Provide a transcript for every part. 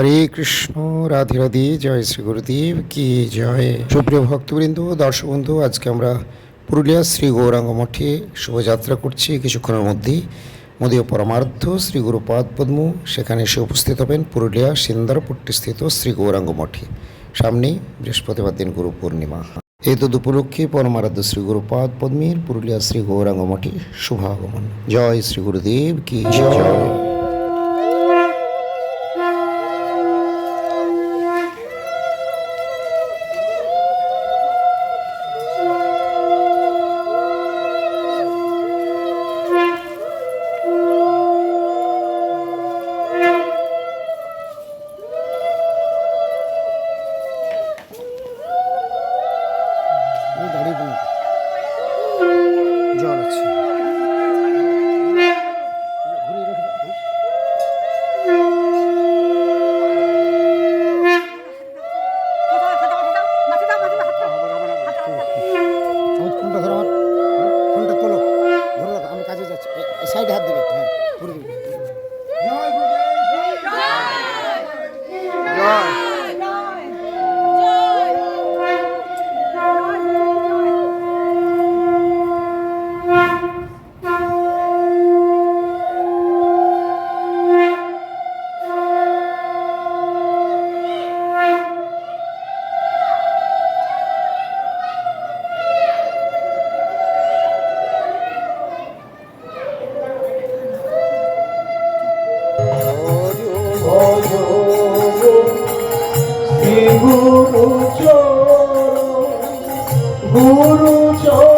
হরে কৃষ্ণ, রাধে রাধে, জয় শ্রী গুরুদেব, কি জয়। সুপ্রিয় ভক্তবৃন্দ দর্শক বন্ধু আজকে আমরা পুরুলিয়া শ্রী গৌরাঙ্গ মঠে শোভাযাত্রা করছি। কিছুক্ষণের মধ্যেই মোদীয় পরমার্থ শ্রী গুরুপাদ পদ্ম, সেখানে এসে উপস্থিত হবেন পুরুলিয়া সিন্দারপট্টিস্থিত শ্রী গৌরাঙ্গ মঠে। সামনেই বৃহস্পতিবার দিন গুরু পূর্ণিমা। এই তদুপলক্ষে পরমারাধ্য শ্রী গুরুপাদ পদ্মীর পুরুলিয়া শ্রী গৌরাঙ্গ মঠে শুভাগমন। জয় শ্রী গুরুদেব, কি জয়। বছর আমার 不如就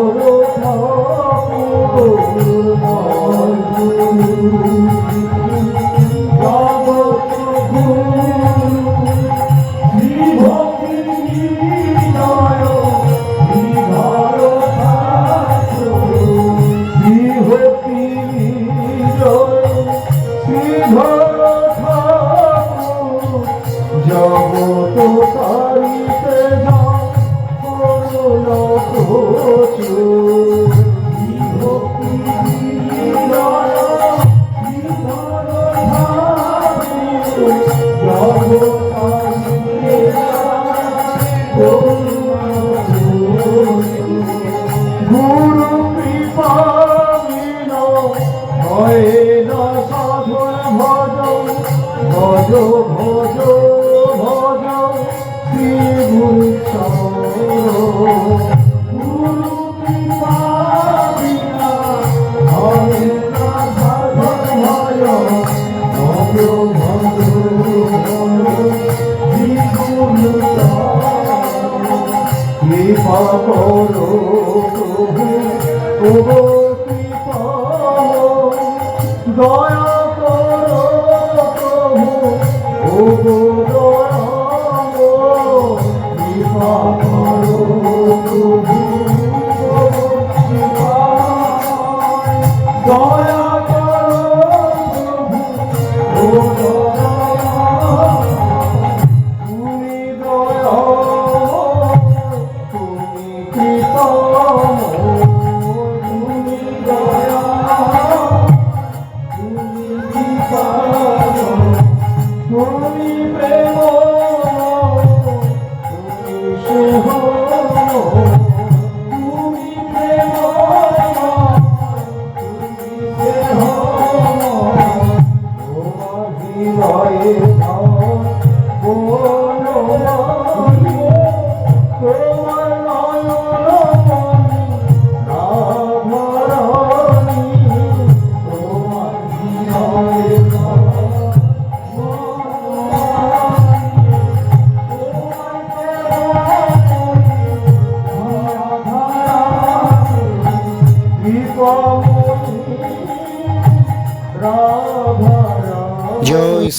দয়া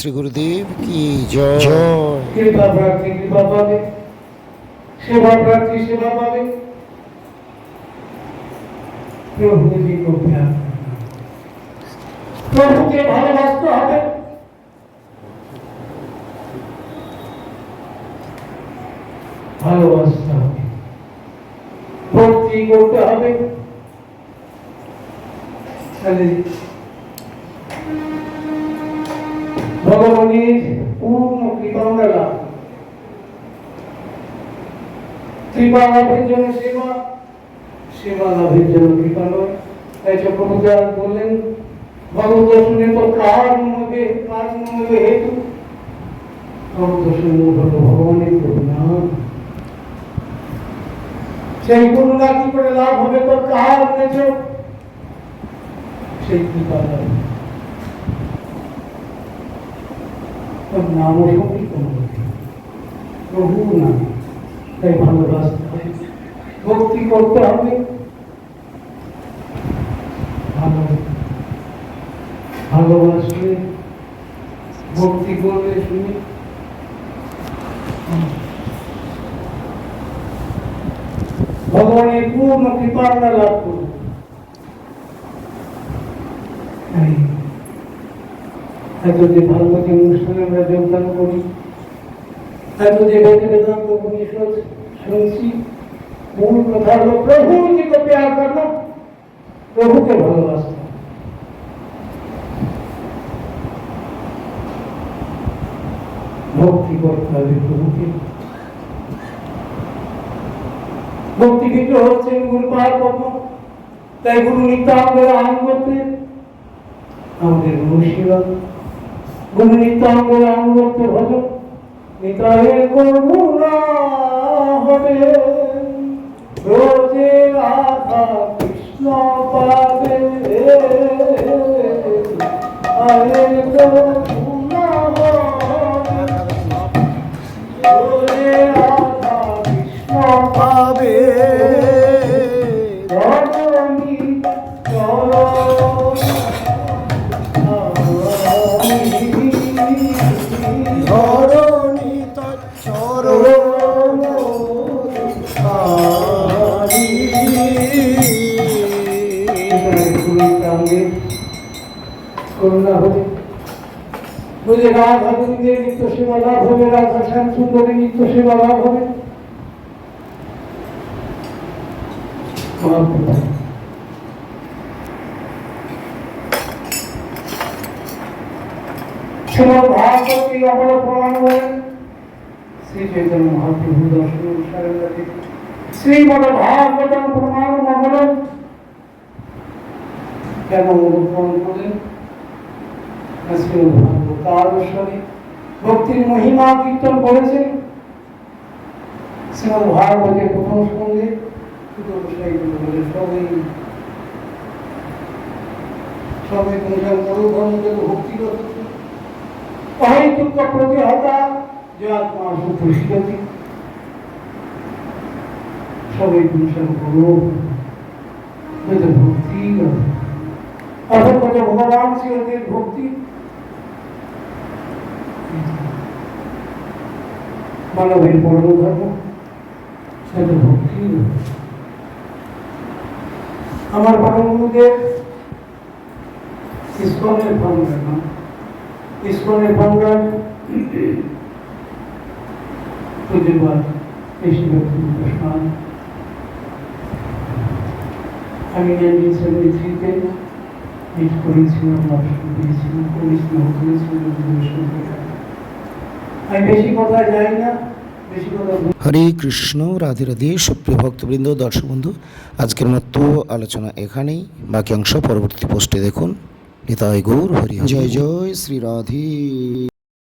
শ্রী গুরুদেব কি ভালোবাসতে হবে। ভালোবাসতে হবে। ভক্তি করতে হবে। তাহলে ভগবানের পূর্ণ কৃপা লাভ কৃপা লাভের জন্য সেবা সেবা লাভের জন্য কৃপা নয়। তাই চক্রবর্তী বললেন, ভগবত দর্শনে তো কার মনে কার মনে হেতু? ভগবত দর্শন ভগবানের করুণা। সেই করুণা কি করে লাভ হবে? তো কার নেছ সেই কৃপা লাভ তোর নামও সংকীর্তন করতে প্রভু নাম তাই ভালোবাসতে হবে ভক্তি করতে হবে। ভালো ভালোবাসলে ভক্তি করলে শুনি। ভগবানের পূর্ণ কৃপা আমরা লাভ করব হয়তো যে অনুষ্ঠানে আমরা যোগদান করি। যে বেদান্ত উপনিষদ শুনছি। মূল কথা হলো, প্রভু প্রভুকে ভালোবাসতাম ভক্তি করতে হবে প্রভুকে। ভক্তি কিন্তু হচ্ছে গুরু পায়ের পদ্ম তাই গুরু নিত্য আমরা আহ করতে। আমাদের মুর্শিদাবাদ গুরু নিত্যাঙ্গ করতে ভজন নিতায়ে করুণা হবে। রোজে রাধা কৃষ্ণ পাবে আরে করুণা হবে বুঝে রাধা গোবিন্দের নিত্য সেবা লাভ হবে, রাধা শ্যাম সুন্দরের নিত্য সেবা লাভ হবে। শ্রীমদ ভাগবতী প্রমাণ করেন শ্রী চৈতন্য মহাপ্রভু দর্শন অনুসারে শ্রীমদ ভাগবতম প্রমাণ মঙ্গলম কেন ভাগবত আদর্শনে ভক্তির মহিমা কীর্তন করেছেন শ্রীমদ ভাগবতের প্রথম সঙ্গে সবাই ভক্তি করতে অহৈতুক্য প্রতিহতা যে আত্মা সুপ্রসিদ্ধতি সবাই পুরুষের বড় ভক্তি অথবা ভগবান শ্রীহরির ভক্তি মানবের পরম ধর্ম সেটা ভক্তি আমার পরম গুরুদেব ইস্কনের না ইস্কনের ফাউন্ডার আমি করেছিলাম পরিশ্রম করেছিলাম আমি বেশি কথা যাই না হরে কৃষ্ণ রাধে রাধে সুপ্রিয় ভক্তবৃন্দ দর্শক বন্ধু আজকের মতো আলোচনা এখানেই। বাকি অংশ পরবর্তী পোস্টে দেখুন। নিতাই গৌর হরি। জয় জয় শ্রী রাধে।